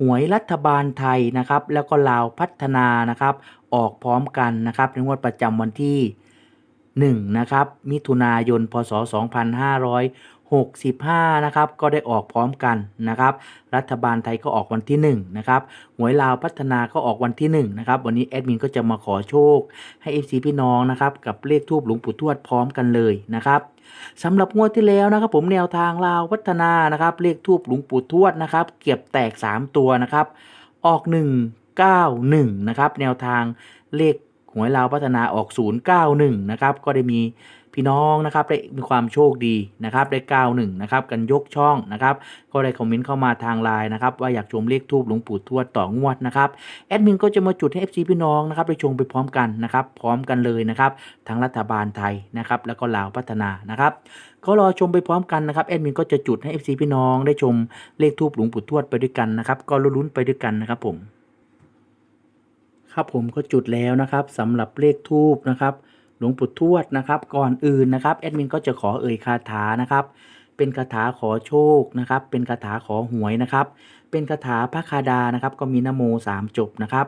หวยรัฐบาลไทยนะครับ แล้วก็ลาวพัฒนานะครับ ออกพร้อมกันนะครับในงวดประจำวันที่1นะครับมิถุนายนพศ 2565นะครับก็ได้ออกพร้อมกันนะครับ รัฐบาลไทยก็ออกวันที่1นะครับหวยลาวพัฒนาก็ออกวันที่1นะครับวันนี้แอดมินก็จะมาขอโชค ให้ FC พี่น้องนะครับกับเลขทูบหลวงปู่ทวดพร้อมกันเลยนะครับสำหรับงวดที่แล้วนะครับผมแนวทางลาวพัฒนานะครับเลขทูบหลวงปู่ทวดนะครับเก็บแตก 3 ตัวนะครับออก 191นะครับแนวทางเลขหวยลาวพัฒนาออก 091นะครับก็ได้มี พี่น้องนะครับได้มีความโชคดีนะครับได้91นะครับกันยกช่องนะครับก็ได้คอมเมนต์เข้ามาทางไลน์นะครับว่าอยากชมเลขทูบหลวงปู่ทวดต่องวดนะครับแอดมินก็จะมาจุดให้ FC พี่น้องนะครับได้ชมไปพร้อมกันนะครับพร้อมกันเลยนะครับทั้งรัฐบาลไทยนะครับแล้วก็ลาวพัฒนานะครับก็รอชมไปพร้อมกันนะครับแอดมินก็จะจุดให้ FC พี่น้องได้ชมเลขทูบหลวงปู่ทวดไปด้วยกันนะครับก็ลุ้นไปด้วยกันนะครับผมครับผมก็จุดแล้วนะครับสำหรับเลขทูบนะครับ หลวงปู่ทวดนะครับ ก่อนอื่นนะครับแอดมินก็จะขอเอ่ยคาถานะครับ เป็นคาถาขอโชคนะครับ เป็นคาถาขอหวยนะครับ เป็นคาถาพระคาดานะครับ ก็มีนะโมสามจบนะครับ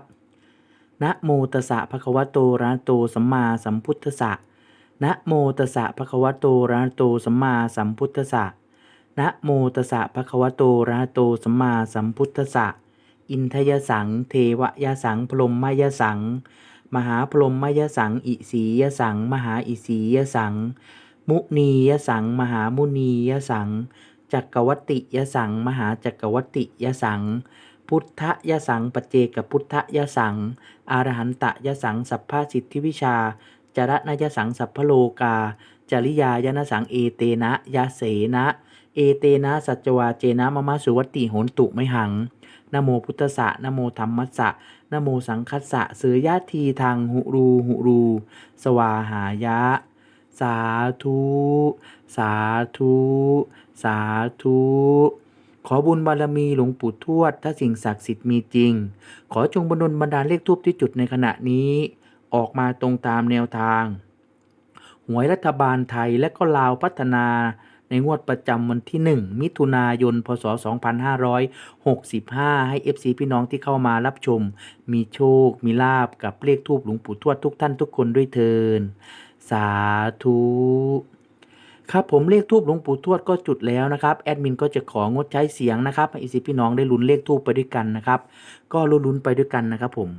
นะโมตัสสะภะคะวะโตระหะโตสัมมาสัมพุทธะนะโมตัสสะภะคะวะโตระหะโตสัมมาสัมพุทธะนะโมตัสสะภะคะวะโตระหะโตสัมมาสัมพุทธะอินทยสัง เทวยสังพรหมยสัง มหาพรหมยสัง อิสียสัง มหาอิสียสัง มุนียสัง มหามุนียสัง จักรวัติยสัง มหาจักรวัติยสัง พุทธยสังปเจกพุทธยสัง อารหันตยสัง สัพพสิทธิวิชา จรณยสัง สัพพโลกา จริยายนสัง เอเตนะยะเสนะ เอเตนะ สัจวาเจนะมมะสุวัตติโหนตุไม่หัง นโมพุทธะนโมธรรมัสสะนโมสังคัสสะเสือยะทีทางหุรูหุรู สวาหายะ สาธุ สาธุ สาธุขอบุญบารมีหลวงปู่ทวด ถ้าสิ่งศักดิ์สิทธิ์มีจริง ขอจงบรรลบรรดาลเลขทูปที่จุดในขณะนี้ ออกมาตรงตามแนวทาง หวยรัฐบาลไทยและก็ลาวพัฒนา ในงวดประจำวันที่ 1 มิถุนายน พศ 2565 ให้ FC พี่น้องที่เข้ามารับชม มีโชค มีลาบกับเลขทูปหลวงปู่ทวดทุกท่านทุกคนด้วยเทินสาธุครับผมเลขทูบหลวงปู่ทวดก็จุดแล้วนะครับแอดมินก็จะของดใช้เสียงนะครับให้ FC พี่น้องได้ลุ้นเลขทูบไปด้วยกันนะครับ ก็ลุ้นไปด้วยกันนะครับผม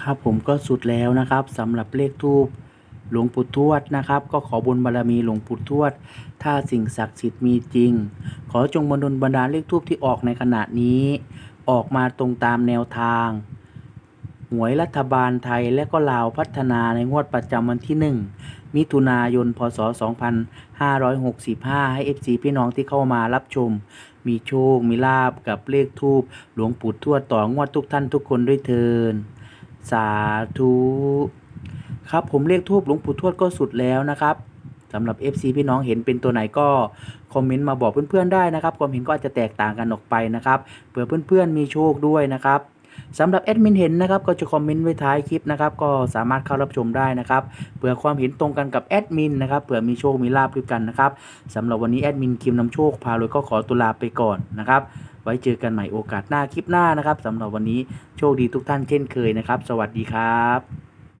ครับผมก็สุดแล้วนะครับสำหรับเลขทูปหลวงปู่ทวดนะครับ ก็ขอบุญบารมีหลวงปู่ทวด ถ้าสิ่งศักดิ์สิทธิ์มีจริง ขอจงบันดลบันดาเลขทูปที่ออกในขณะนี้ ออกมาตรงตามแนวทางหวยรัฐบาลไทยและก็ลาวพัฒนาในงวดประจำวันที่ 1 มิถุนายน พศ 2565 ให้ FC พี่น้องที่เข้ามารับชม มีโชค มีลาบกับเลขทูปหลวงปู่ทวดต่องวดทุกท่านทุกคนด้วยเทิน สาธุครับผมเลขทูปหลวงปู่ทวดก็สุดแล้วนะครับสำหรับ FC พี่น้องเห็นเป็นตัวไหนก็คอมเมนต์มาบอกเพื่อนๆได้นะครับ ความเห็นก็อาจจะแตกต่างกันออกไปนะครับเผื่อเพื่อนๆมีโชคด้วยนะครับสำหรับแอดมินเห็นนะครับก็จะคอมเมนต์ไว้ท้ายคลิปนะครับก็สามารถเข้ารับชมได้นะครับเผื่อความเห็นตรงกันกับแอดมินนะครับเผื่อมีโชคมีลาบด้วยกันนะครับสำหรับวันนี้แอดมินคิมนำโชคพาเลยก็ขอตุลาไปก่อนนะครับ ไว้เจอกันใหม่โอกาสหน้าคลิปหน้านะครับสำหรับวันนี้โชคดีทุกท่านเช่นเคยนะครับ สวัสดีครับ